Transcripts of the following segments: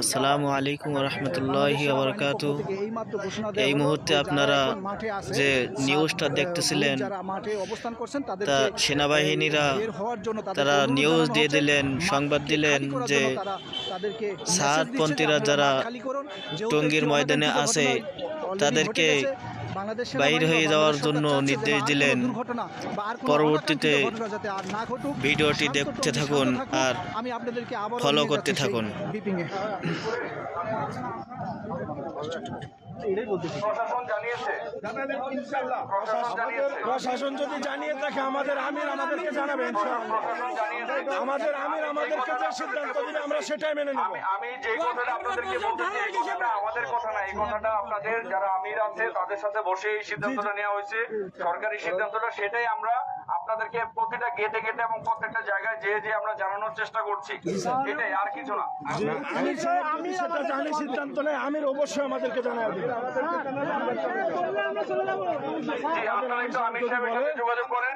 আসসালামু আলাইকুম রহমতুল্লাহি আবরকাত এই মুহূর্তে আপনারা যে নিউজটা দেখতেছিলেন, তা সেনাবাহিনীরা তারা নিউজ দিয়ে দিলেন, সংবাদ দিলেন যে আপনারা যারা টঙ্গীর ময়দানে আছে, তাদেরকে বাইর হয়ে যাওয়ার জন্য নির্দেশ দিলেন। পরবর্তীতে ভিডিওটি দেখতে থাকুন আর নিয়ে করতে থাকুন। প্রশাসন যদি জানিয়ে থাকে আমাদের আমির আমাদেরকে জানাবেন আমাদের আমির আমাদেরকে যে সিদ্ধান্ত দিবে আমরা সেটাই মেনে নেব। আমি আমি যে কথাটা আপনাদেরকে কথাটা আমাদের কথা না। এই কথাটা আপনাদের যারা আমির আছে তাদের সাথে বসে এই সিদ্ধান্তটা নেওয়া হয়েছে। সরকারি সিদ্ধান্তটা সেটাই আমরা আপনাদেরকে প্রতিটা গেটে গেটে এবং প্রত্যেকটা জায়গায় যে যে আমরা জানানোর চেষ্টা করছি। এটাই আর কিছু না। সেটা জানি সিদ্ধান্ত নেয় আমির অবশ্যই আমাদেরকে জানাবে জি আপনারা একটু আমির সাহেবের সাথে যোগাযোগ করেন।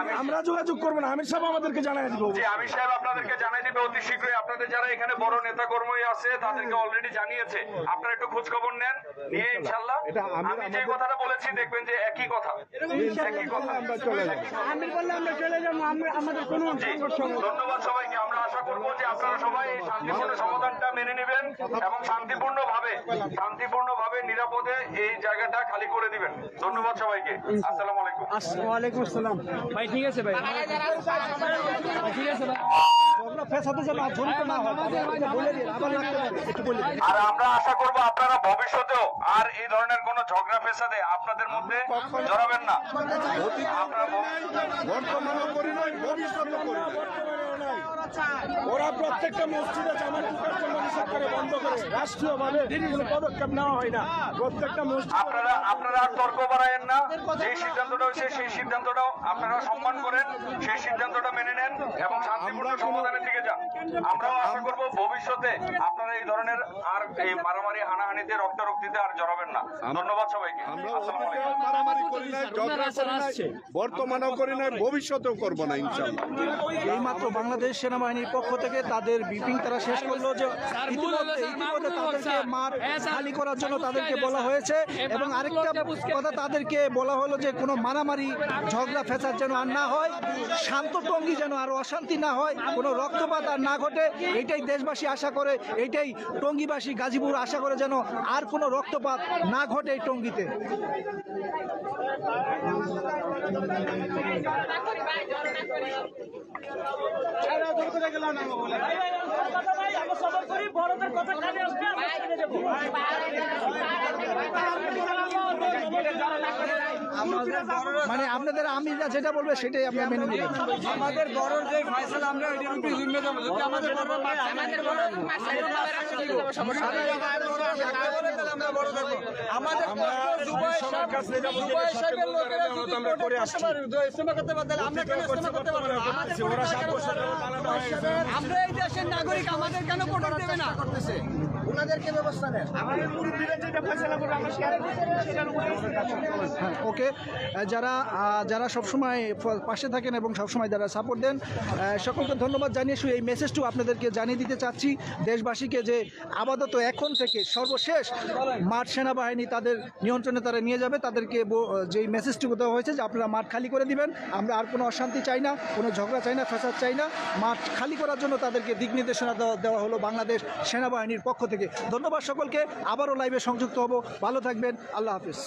আমি আমরা যোগাযোগ করব না আমির সাহেব আমাদেরকে জানাই দিব আমির সাহেব আপনাদেরকে জানাই দিবে অতি শীঘ্রই। আপনাদের যারা এখানে বড় নেতা কর্মী আছে তাদেরকে অলরেডি জানিয়েছে। আপনারা একটু খোঁজ খবর নেন নিয়ে ইনশাল্লাহ আমি যে কথাটা বলেছি দেখবেন যে একই কথা। একই কথা। আমির বললাম আমরা চলে যাব আমাদের কোনো ধন্যবাদ সবাইকে। আমরা আশা করব যে আপনারা সবাই এই শান্তিপূর্ণ সমাধানটা মেনে নেবেন এবং শান্তিপূর্ণ ভাবে শান্তিপূর্ণ ভাবে নিরাপদে এই জায়গাটা খালি করে দিবেন। ধন্যবাদ সবাইকে। আসসালাম আলাইকুম। ওয়ালাইকুম আসসালাম। ভাই ঠিক আছে ভাই। ঠিক আছে যেন আর আমরা আশা করব আপনারা ভবিষ্যতেও আর এই ধরনের কোন ঝগড়া ফেসাদে আপনাদের মধ্যে জড়াবেন না। বর্তমানে করি নাই ভবিষ্যতে করি ওরা প্রত্যেকটা মসজিদে জামা নিষেধ করে বন্ধ করে রাষ্ট্রীয়ভাবে কোনো পদক্ষেপ নেওয়া হয় না। প্রত্যেকটা মসজিদ আপনারা আপনারা তর্ক বাড়ায়েন না। যে সিদ্ধান্তটা হয়েছে সেই সিদ্ধান্তটাও আপনারা সম্মান করেন। সেই সিদ্ধান্তটা মেনে নেন এবং শান্তিপূর্ণ সমাধানের আমরাও আশা করব ভবিষ্যতে আপনারা এই ধরনের আর এই মারামারি হানাহানিতে রক্তারক্তিতে আর জড়াবেন না। ধন্যবাদ সবাইকে। মারামারি করি ঝগড়া করি বর্তমানেও করি নাই ভবিষ্যতেও করব না ইনশাল্লাহ। এইমাত্র বাংলাদেশ সেনাবাহিনীর পক্ষ থেকে তাদের ব্রিফিং তারা শেষ করল যে ইতিমধ্যে তাদেরকে মাঠ খালি করার জন্য তাদেরকে বলা হয়েছে এবং আরেকটা কথা তাদেরকে বলা হলো যে কোনো মারামারি ঝগড়া ফেসাদ যেন আর না হয় শান্ত টঙ্গি যেন আর অশান্তি না হয় কোনো রক্তপাত আর না ঘটে এইটাই দেশবাসী আশা করে এইটাই টঙ্গিবাসী গাজীপুর আশা করে যেন আর কোনো রক্তপাত না ঘটে এই টঙ্গিতে মানে আপনাদের আমিরা যেটা বলবে সেটাই আপনার মেনে নেবেন আমাদের বড় যে ফয়সালা আমরা ওইটার উপরে জিম্মে দেবো যদি আমাদের বড় আমাদের বড় আমাদের আমরা? আমাদের এই দেশের নাগরিক আমাদের কেন দেবে না? করতেছে। ওনাদেরকে ব্যবস্থা নেন? হ্যাঁ ওকে। যারা যারা সবসময় পাশে থাকেন এবং সবসময় যারা সাপোর্ট দেন সকলকে ধন্যবাদ জানিয়ে শুধু এই মেসেজটু আপনাদেরকে জানিয়ে দিতে চাচ্ছি। দেশবাসীকে যে আপাতত এখন থেকে সর্বশেষ মাঠ সেনাবাহিনী তাদের নিয়ন্ত্রণে তারা নিয়ে যাবে। তাদেরকে যেই মেসেজটুকু দেওয়া হয়েছে যে আপনারা মাঠ খালি করে দিবেন, আমরা আর কোনো অশান্তি চাই না, কোনো ঝগড়া চাই না, ফ্যাসাদ চাই না। মাঠ খালি করার জন্য তাদেরকে দিক নির্দেশনা দেওয়া হলো বাংলাদেশ সেনাবাহিনীর পক্ষ থেকে। ধন্যবাদ সকলকে, আবারও লাইভে সংযুক্ত হব। ভালো থাকবেন, আল্লাহ হাফিজ।